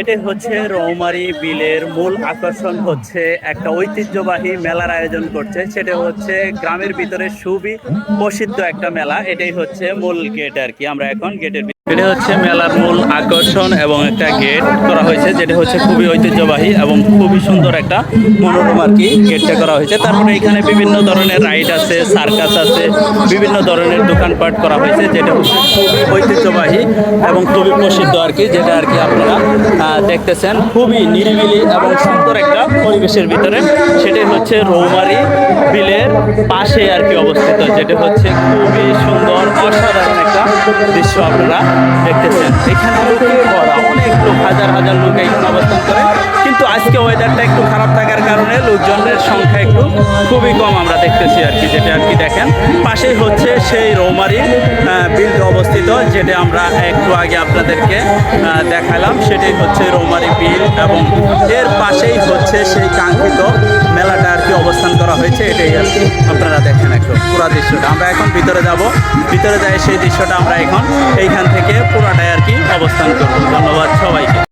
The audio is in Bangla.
এটাই হচ্ছে রৌমারি বিলের মূল আকর্ষণ হচ্ছে একটা ঐতিহ্যবাহী মেলার আয়োজন করছে। সেটা হচ্ছে গ্রামের ভিতরে সুবি প্রসিদ্ধ একটা মেলা। এটাই হচ্ছে মূল গেট আর কি। আমরা এখন গেটের এটা হচ্ছে মেলার মূল আকর্ষণ এবং একটা গেট করা হয়েছে, যেটা হচ্ছে খুবই ঐতিহ্যবাহী এবং খুবই সুন্দর একটা মনোরম আর কি গেটটা করা হয়েছে। তারপরে এখানে বিভিন্ন ধরনের রাইড আছে, সার্কাস আছে, বিভিন্ন ধরনের দোকানপাট করা হয়েছে, যেটা হচ্ছে খুবই ঐতিহ্যবাহী এবং খুবই প্রসিদ্ধ আর কি, যেটা আর কি আপনারা দেখতেছেন। খুবই নিরিবিলি এবং সুন্দর একটা পরিবেশের ভিতরে। সেটাই হচ্ছে রৌমারি বিলের পাশে আর কি অবস্থিত, যেটা হচ্ছে খুবই সুন্দর, অসাধারণ দৃশ্য আপনারা দেখতেছেন। এখানে লোকে ভরা অনেক লোক, হাজার হাজার লোক এখানে অবস্থান করে। কিন্তু আজকে ওয়েদারটা একটু খারাপ থাকার কারণে লোকজনের সংখ্যা একটু খুবই কম আমরা দেখতেছি আর কি, যেটা আর কি দেখেন। পাশেই হচ্ছে সেই রৌমারি বিল অবস্থিত, যেটা আমরা একটু আগে আপনাদেরকে দেখালাম। সেটাই হচ্ছে রৌমারি বিল এবং এর পাশেই হচ্ছে সেই কাঙ্ক্ষিত মেলাটা অবস্থান করা হয়েছে, এটাই আর কি আপনারা দেখেন একটু পুরা দৃশ্যটা। আমরা এখন ভিতরে যাব। ভিতরে যাই, সেই দৃশ্যটা আমরা এখন এইখান থেকে পুরাটাই আর কি অবস্থান করব। ধন্যবাদ সবাইকে।